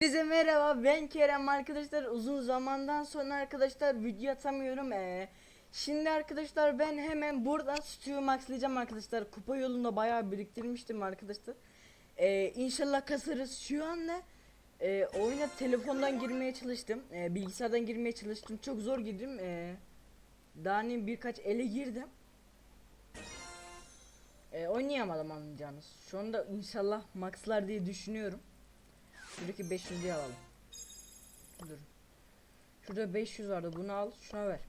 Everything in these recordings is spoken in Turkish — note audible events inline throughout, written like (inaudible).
Herkese merhaba ben Kerem. Arkadaşlar uzun zamandan sonra arkadaşlar video atamıyorum ee, Şimdi arkadaşlar ben hemen buradan Stu'yu maxlayacağım arkadaşlar. Kupa yolunda bayağı biriktirmiştim arkadaşlar. Ee, İnşallah kasarız. Şu anda e, oyuna telefondan girmeye çalıştım Ee, bilgisayardan girmeye çalıştım. Çok zor girdim ee, Daha hani birkaç ele girdim. Ee, Oynayamadım anlayacağınız. Şu anda inşallah maxlar diye düşünüyorum Şuradaki 500'lüğü alalım. Dur. Şurada 500 vardı. Bunu al. Şuna ver.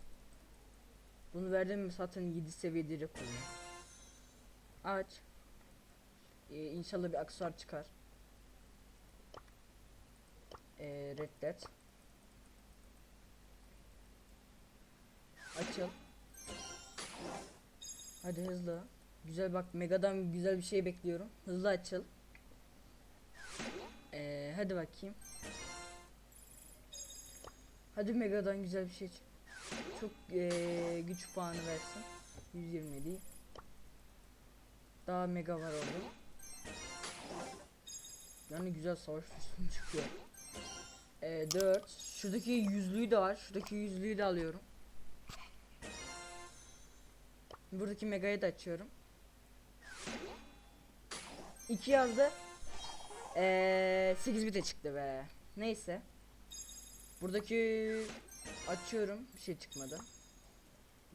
Bunu verdim mi zaten 7 seviye direkt oluyor. Aç. Ee, inşallah bir aksesuar çıkar. Ee, reddet. Açıl. Hadi hızlı. Güzel bak Mega'dan güzel bir şey bekliyorum. Hızlı açıl. Hadi bakayım. Hadi Mega'dan güzel bir şey çık. Çok ee, güç puanı versin. 120 değil. Daha Mega var orada. Yani güzel savaş üstüm çıkıyor. Ee, 4. Şuradaki yüzlüğü de var. Şuradaki yüzlüğü de alıyorum. Buradaki Mega'yı da açıyorum. 2 yazdı. Eee 8 bite çıktı be. Neyse. Buradaki açıyorum. Bir şey çıkmadı.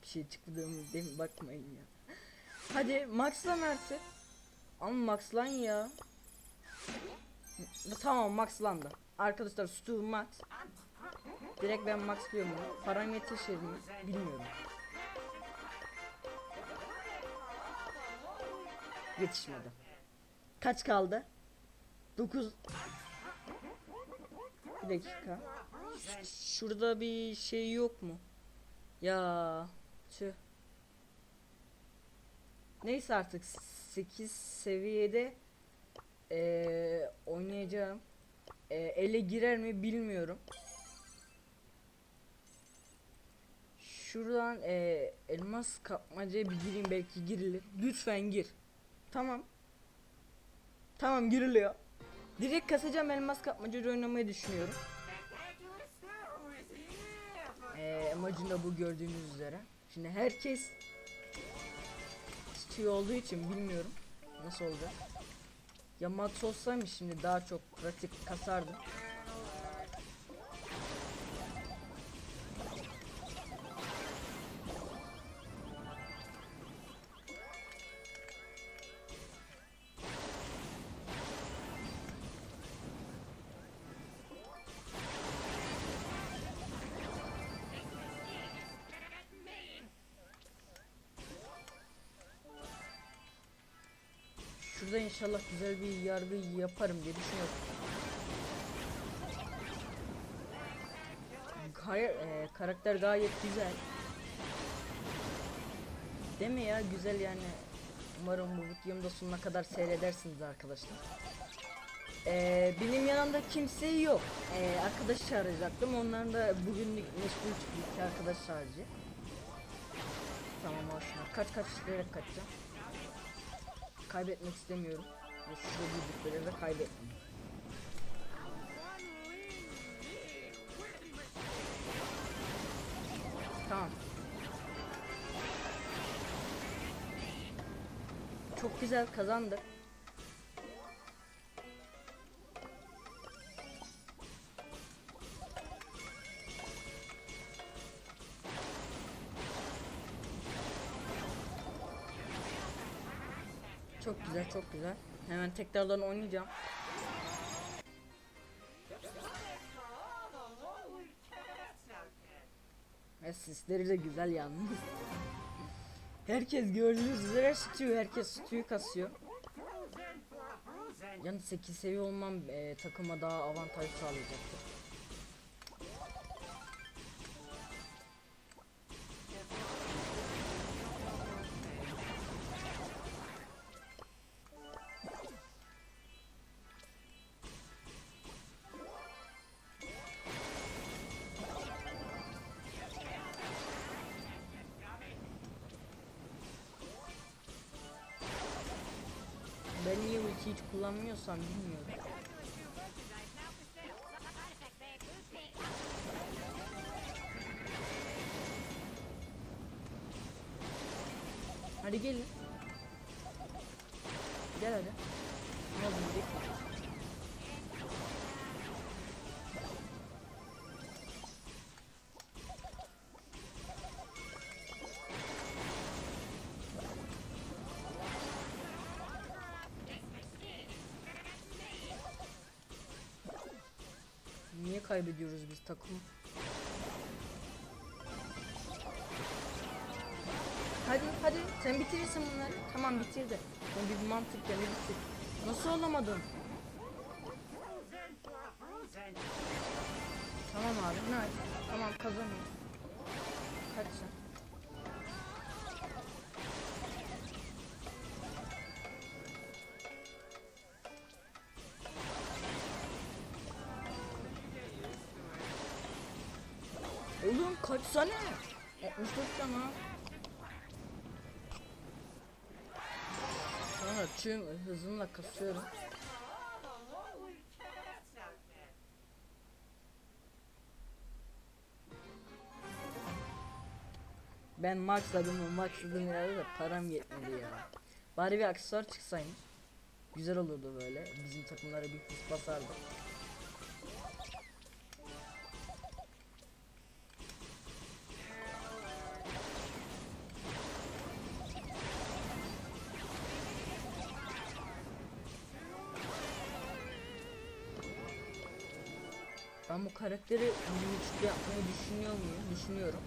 Bir şey çıkmadı mı mi? Bakmayın ya. Hadi maxlan artık. Ama maxlan ya. Tamam maxlandı. Arkadaşlar Stu max. Direkt ben maxlıyorum bunu. Param yetişir mi? Bilmiyorum. Yetişmedi. Kaç kaldı? 9 Bir dakika. Şurada bir şey yok mu? Ya tüh. Neyse artık 8 seviyede eee, oynayacağım. Eee, ele girer mi bilmiyorum. Şuradan eee, elmas kapmacaya bir gireyim belki girilir. Lütfen gir. Tamam. Tamam giriliyor. Direkt kasacağım elmas kapmacayı oynamayı düşünüyorum. Ee, amacım bu gördüğünüz üzere. Şimdi herkes tutuyor olduğu için bilmiyorum nasıl olacak. Ya max olsaymış şimdi daha çok pratik kasardım. Şurada inşallah güzel bir yargı yaparım diye düşünüyorum. Hayır, e, karakter gayet güzel. Değil mi ya? Güzel yani. Umarım bu videomu da sonuna kadar seyredersiniz arkadaşlar. E, benim yanımda kimse yok. E, arkadaş çağıracaktım. Onların da bugünlük meşgul çıktı. Arkadaş sadece. Tamam hoşuna. Kaç kaç direkt kaçacağım. Kaybetmek istemiyorum. Ve şurada büyüdükleri de kaybetmem. Tamam. Çok güzel kazandık. Güzel, çok güzel. Hemen tekrardan oynayacağım. Ve sesleri de güzel yalnız. Herkes gördüğünüz üzere tutuyor. Herkes tutuyor kasıyor. Yani 8 seviye olmam e, takıma daha avantaj sağlayacaktır. anlıyorsan bilmiyorum. Hadi gelin. Gel hadi. Ne oldu? Kaybediyoruz biz takımı? Hadi hadi sen bitirirsin bunları. Tamam bitir de. Sen bir mantık gene bitir. Nasıl olamadın? Tamam abi nice. Tamam kazanıyoruz. Kaç sen. kaçsana. 64 can ha. Sonra tüm hızımla kasıyorum. Ben maxladım o maxladım yerde de param yetmedi ya. Bari bir aksesuar çıksaymış. Güzel olurdu böyle. Bizim takımlara bir hız basardı. Ben bu karakteri güçlü yapmayı düşünüyor muyum? Düşünüyorum.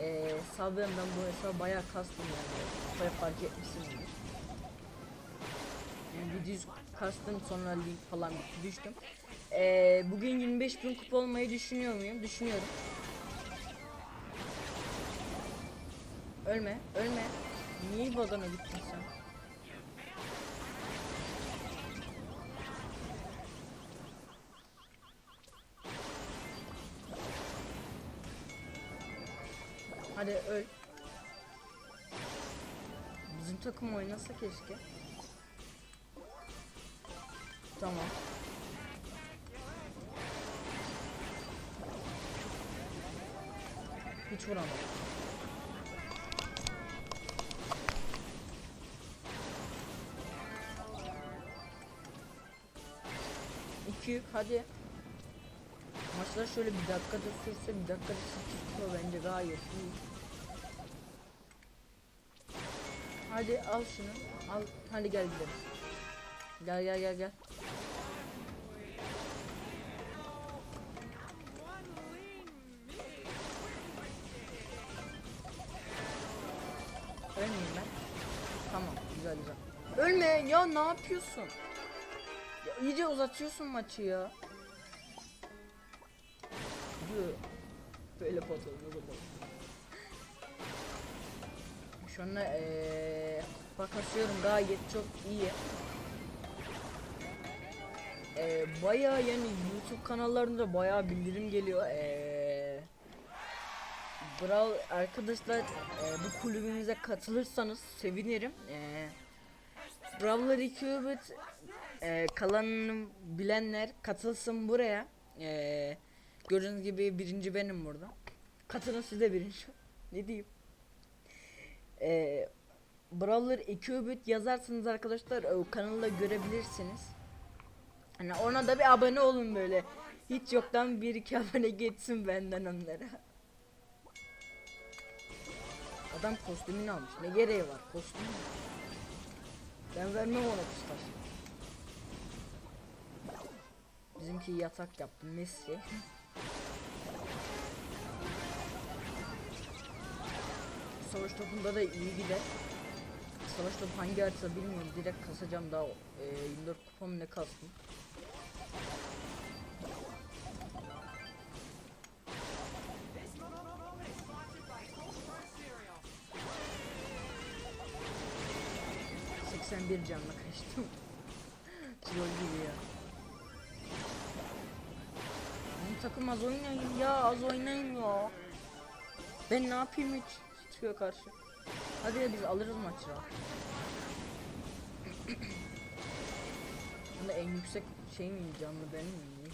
Ee, Sabri'den ben bu hesabı bayağı kastım yani. Kafaya fark etmişsinizdir. Yani 700 kastım sonra lig falan düştüm. Ee, bugün 25 bin kupa olmayı düşünüyor muyum? Düşünüyorum. Ölme, ölme. Niye badana gittin sen? Hadi öl. Bizim takım oynasa keşke. Tamam. Hiç vuramadım. İki yük hadi. Maçlar şöyle bir dakikada sürse bir dakikada sıkıyor bence gayet iyi. Hadi al şunu. Al. Hadi gel gidelim. Gel gel gel gel. Ölmeyeyim ben. Tamam güzel güzel. Ölme ya ne yapıyorsun? Ya iyice uzatıyorsun maçı ya. Böyle olmaz o pot. Şu anda eee bakasıyorum gayet çok iyi. Eee bayağı yani YouTube kanallarında bayağı bildirim geliyor. Eee Brawl arkadaşlar eee, bu kulübümüze katılırsanız sevinirim. Eee Brawler 2 Ubit eee kalanını bilenler katılsın buraya. Eee gördüğünüz gibi birinci benim burada. Katılın siz de birinci. ne diyeyim? Eee Brawler 2 Ubit yazarsınız arkadaşlar o kanalda görebilirsiniz. Hani ona da bir abone olun böyle. Hiç yoktan bir iki abone geçsin benden onlara. Adam kostümünü almış. Ne gereği var kostümü? Ben vermem ona kıstas. Bizimki yatak yaptı Messi. (laughs) Savaş topunda da iyi gider. Savaş topu hangi harita bilmiyorum. Direkt kasacağım daha e, 24 kupam ne kastım. ...81 canla kaçtım. (laughs) Troll gibi ya. Bu takım az oynayın ya az oynayın ya. Ben ne yapayım hiç çıkıyor karşı. Hadi ya biz alırız maçı. rahat. (clears throat) Bunda en yüksek şey mi canlı benim mi?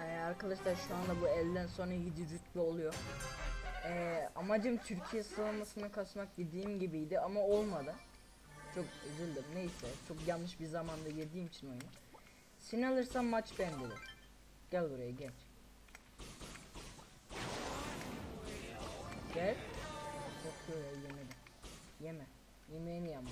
Ee, arkadaşlar şu anda bu elden sonra 7 rütbe oluyor. Ee, amacım Türkiye sıralamasına kasmak dediğim gibiydi ama olmadı. Çok üzüldüm. Neyse çok yanlış bir zamanda girdiğim için oyunu. Seni alırsam maç bendedir. Gel buraya geç. Gel. Yok ya yemedi. Yeme. Yemeğini yama.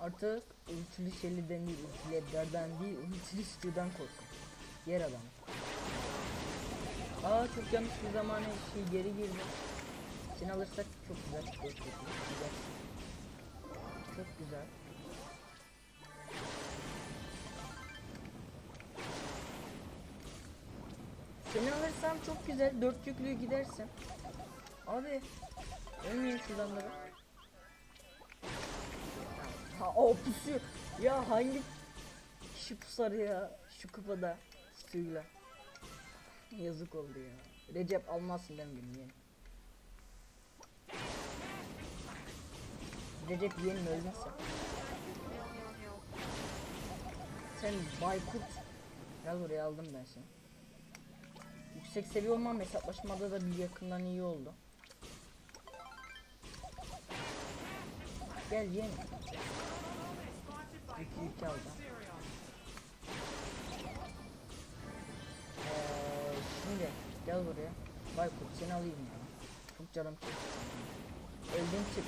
Artık ultili şeylerden değil, ultilerden değil, ultili stüdyodan korkun. Yer adam. Aa çok yanlış bir zamana şey geri girdi. Seni alırsak çok güzel. Çok güzel. Çok güzel. Seni alırsam çok güzel. Dört yüklüğü gidersin. Abi. Ölmeyin şuradan. Ha o pusuyor. Ya hangi kişi pusar ya şu kupada Stügler. Yazık oldu ya. Recep almazsın gibi yeğenim. Recep yeğenim ölmezse. Sen Baykurt. Gel buraya aldım ben seni. Yüksek seviye olmam hesaplaşmada da bir yakından iyi oldu. Gel yeğenim. İki iki aldım. Ee, şimdi gel buraya. Baykurt seni alayım ya. Çok canım çekti. Öldüm çık.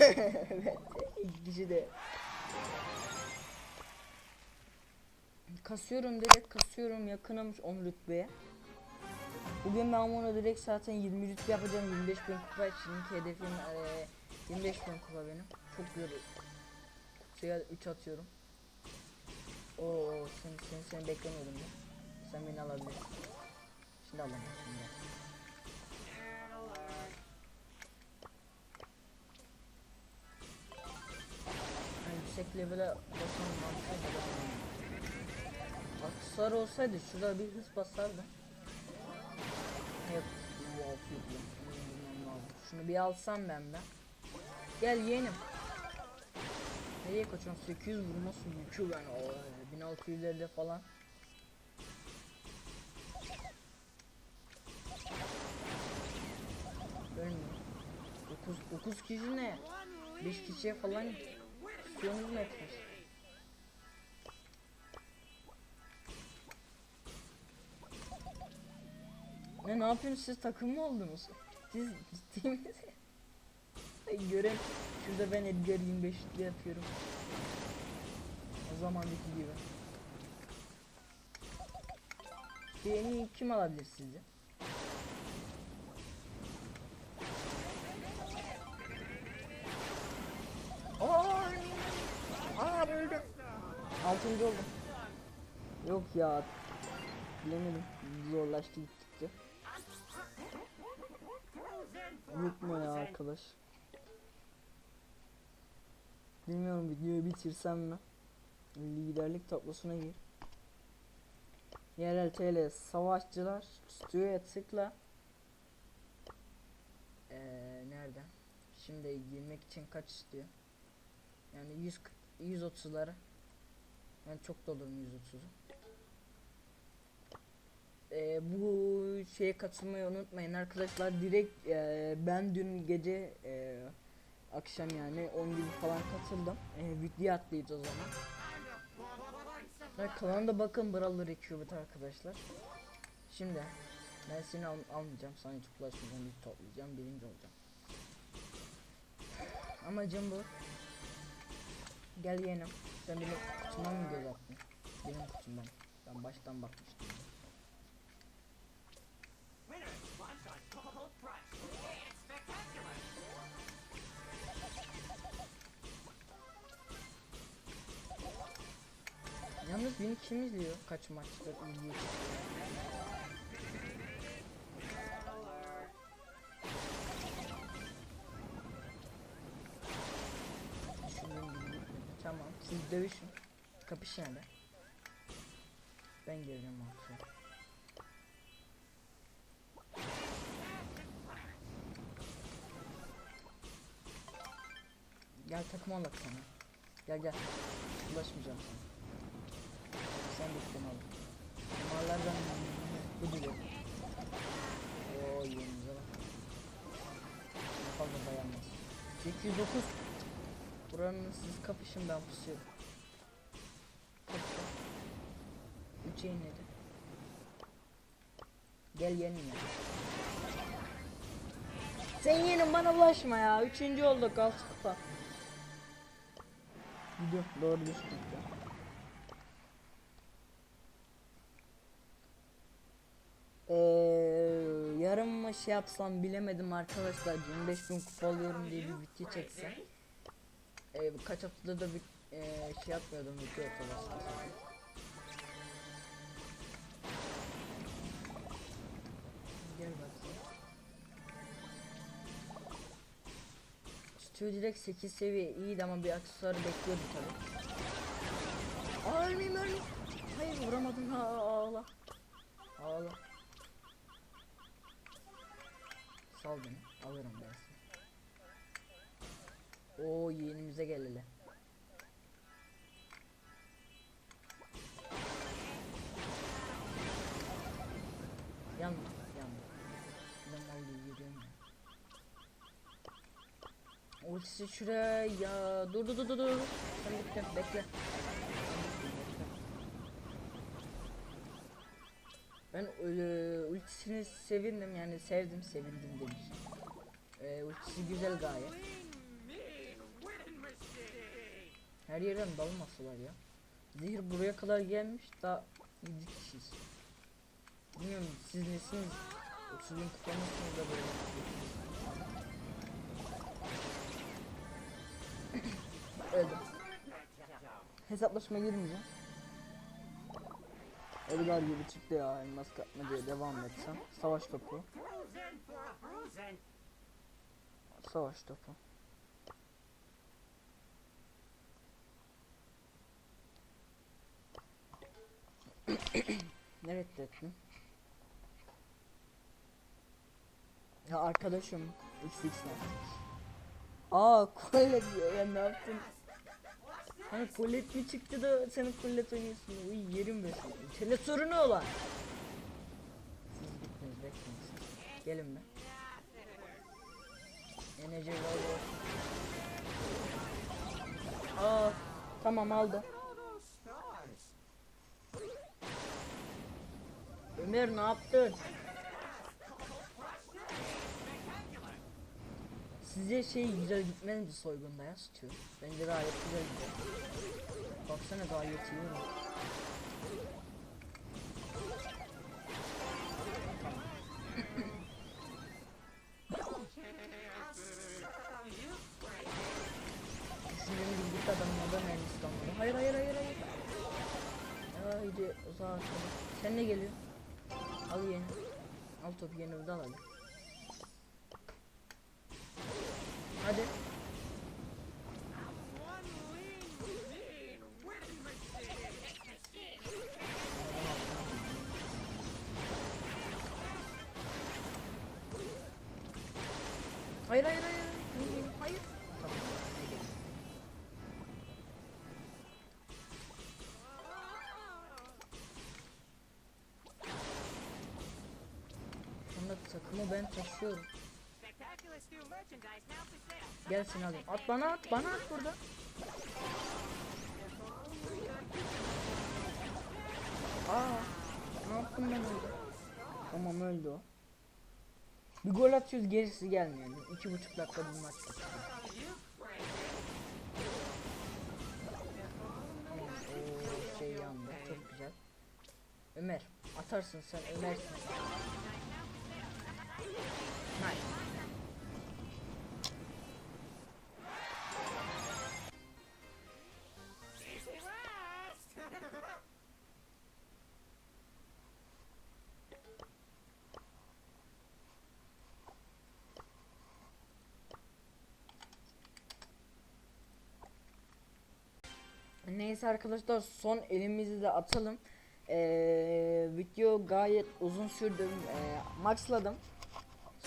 (laughs) evet. İki kişi de. Kasıyorum direkt kasıyorum yakınım 10 rütbeye. Bugün ben bunu direkt zaten 20 rütbe yapacağım 25 bin kupa şimdiki hedefim eee, 25 bin kupa benim. Çok yoruyor. Kutuya 3 atıyorum. Oo sen sen seni beklemiyordum ya. Sen beni alabilirsin. Şimdi alamam şimdi. Yüksek level'e mantıklı Bak sarı olsaydı şurada bir hız basardı. Yok. Şunu bir alsam ben de. Gel yeğenim. Nereye kaçıyorsun? 800 vurması yükü ben. Oo, 1650 falan. Ölmüyor. 9, 9 kişi ne? 5 kişiye falan istiyorsunuz mu etmiş? Ne ne yapıyorsunuz siz takım mı oldunuz? Siz ciddi misiniz? (laughs) Gören şurada ben Edgar 25'likle yapıyorum. O zamandaki gibi. Beni kim alabilir sizce? Aa, Aa öldüm. Altıncı oldum. Yok ya. Bilemedim. Zorlaştı gittikçe. Mu ya arkadaş? Bilmiyorum videoyu bitirsem mi? Liderlik tablosuna gir. Yerel TL savaşçılar stüdyoya tıkla. Ee, nereden? Şimdi girmek için kaç istiyor? Yani 100 130'ları. Ben çok dolurum 130'u. Ee, bu şeye katılmayı unutmayın arkadaşlar. Direkt e, ben dün gece e, akşam yani 10 gibi falan katıldım. E, video atlayacağız o zaman. Ha, kanalda bakın Brawler Recubit arkadaşlar. Şimdi ben seni al almayacağım. Sana hiç ulaşmayacağım. Bir toplayacağım. Birinci olacağım. Amacım bu. Gel yeğenim. Sen benim kutuma mı göz attın? Benim kutumdan. Ben baştan bakmıştım. Kim izliyor? Kaç maçtır izliyor? Tamam siz dövüşün. Kapışın hadi. Ben geleceğim artık. Gel takım alak sana. Gel gel. Ulaşmayacağım sana. Bittin oğlum. Damarlardan bu gibi. Oo yerimize bak. Ne fazla dayanmaz. 809 Buranın siz kapışın ben pusuyorum. Kapışın. 3'e inledi. Gel yenin ya. Sen yenin bana bulaşma ya. Üçüncü olduk alt kupa. Gidiyor doğru düştük ya. Ee, mı şey yapsam bilemedim arkadaşlar 25 bin kupa alıyorum diye bir video çeksem. Ee, birkaç haftada da bir e, şey yapmıyordum video atıyordum. Gel bakayım. Stüdyo direkt 8 seviye iyiydi ama bir aksesuarı bekliyordum tabi. Aa ölmeyeyim ölmeyeyim. Hayır vuramadım ha ağla. Ağla. Sal beni alırım ben. Oo yeğenimize gel hele. Yanma yanma. Ben gibi yürüyorum. Ultisi şuraya ya. Dur dur dur dur dur. Sen bekle bekle. Ben öyle ultisini sevindim yani sevdim sevindim demiş. Ee, ultisi güzel gayet. Her yerden dalmasılar ya. Zehir buraya kadar gelmiş daha 7 kişiyiz. Bilmiyorum siz nesiniz? 30 bin kupa mısınız da böyle? (coughs) Öldüm. Hesaplaşma girmeyeceğim. Edgar gibi çıktı ya elmas kapma diye devam etsem. Savaş topu. Savaş topu. ne reddettin? Ya arkadaşım XX ne? Aa diyor ya ne yaptın? Hani kollet mi çıktı da senin kollet oynuyorsun? Uy yerim be seni. Tele sorunu olan. Siz gittiniz bekleyin. Gelin be. Enerji var Aa tamam aldı. Ömer ne yaptın? Size şey güzel gitmedi mi soygunda ya tutuyor. Bence gayet güzel gidiyor. Baksana gayet iyi oynuyor. Sinirli bildik adamın da mermisi kalmadı. Hayır hayır hayır hayır. Haydi uzağa atladı. Sen ne geliyor? Al yeni. Al topu yeni de al hadi. Hayır hayır hayır. Hayır. Sonra takımı ben taşıyorum. Spectacular Stew merchandise now for sale. Gel seni alayım. At bana at bana at burada. Aa, ne yaptım ben orada? Tamam öldü o. Bir gol atıyoruz gerisi gelmiyor. İki buçuk dakika bir maç şey yandı. Çok güzel. Ömer atarsın sen Ömer'sin. Neyse arkadaşlar son elimizi de atalım. Ee, video gayet uzun sürdü. Ee, maxladım.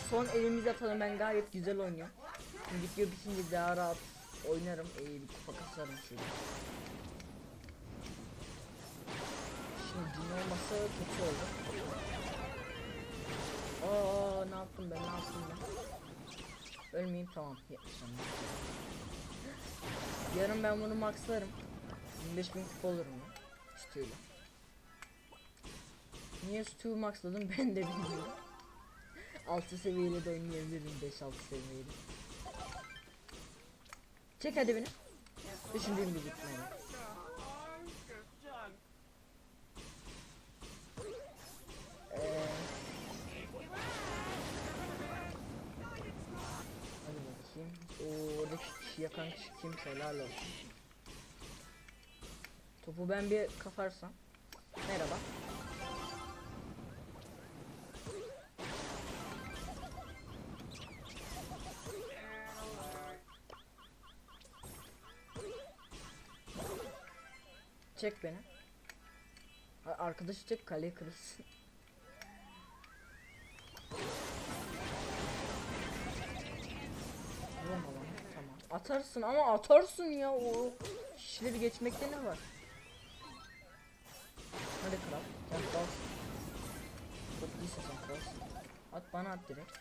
Son elimizi atalım ben gayet güzel oynuyorum. Şimdi video bitince daha rahat oynarım. Ee, bir şöyle. cin olmasa kötü olur. Aa ne yaptım ben ne yaptım ben. Ölmeyeyim tamam. Yarın ben bunu maxlarım. 25 bin kupa olurum ya. Stew'yle. Niye Stew maxladım (laughs) ben de bilmiyorum. 6 seviyeyle de oynayabilirim 5-6 seviyeyle. Çek hadi beni. Düşündüğüm gibi gitmedi. Ee, Hadi bakayım. Oo, oradaki kişi yakan kişi kimse helal olsun. Topu ben bir kafarsam. Merhaba. Çek beni. Arkadaşı çek kaleyi kırılsın. Tamam. Atarsın ama atarsın ya o kişileri geçmekte ne var? Kral. Sen kralsın. Çok iyisin sen kralsın. At bana at direkt.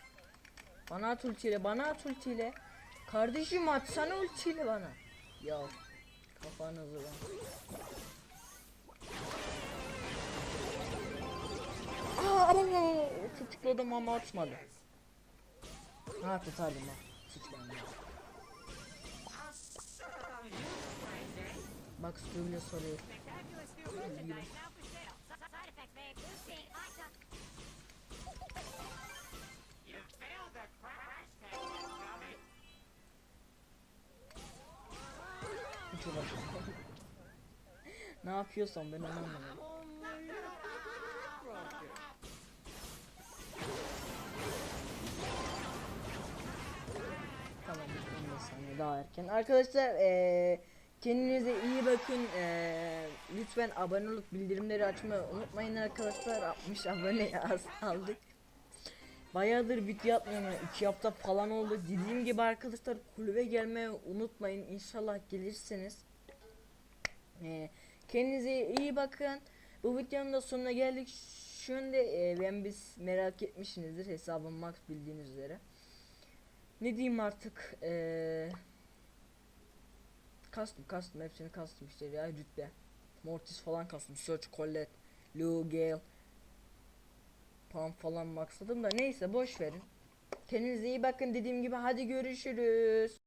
Bana at ultiyle, bana at ultiyle. Kardeşim atsana ultiyle bana. Ya kafanızı ben. Aa ama tutukladım ama atmadı. Ha tutardım ha. Sıçmadım. Bak Stu bile soruyor. Ne yapıyorsam ben onu anlamadım. Tamam 15 saniye daha erken. Arkadaşlar eee kendinize iyi bakın. Eee lütfen abone olup bildirimleri açmayı unutmayın arkadaşlar. 60 abone az aldık. Bayağıdır video atmıyorum. yani iki hafta falan oldu. Dediğim gibi arkadaşlar kulübe gelmeyi unutmayın. İnşallah gelirsiniz. Ee, kendinize iyi bakın. Bu videonun da sonuna geldik. Şimdi e, ben biz merak etmişsinizdir hesabım max bildiğiniz üzere. Ne diyeyim artık? Ee, kastım kastım hepsini kastım işte ya rütbe. Mortis falan kastım. Search, Colette, Lou. Pam falan maxladım da neyse boş verin. Kendinize iyi bakın dediğim gibi hadi görüşürüz.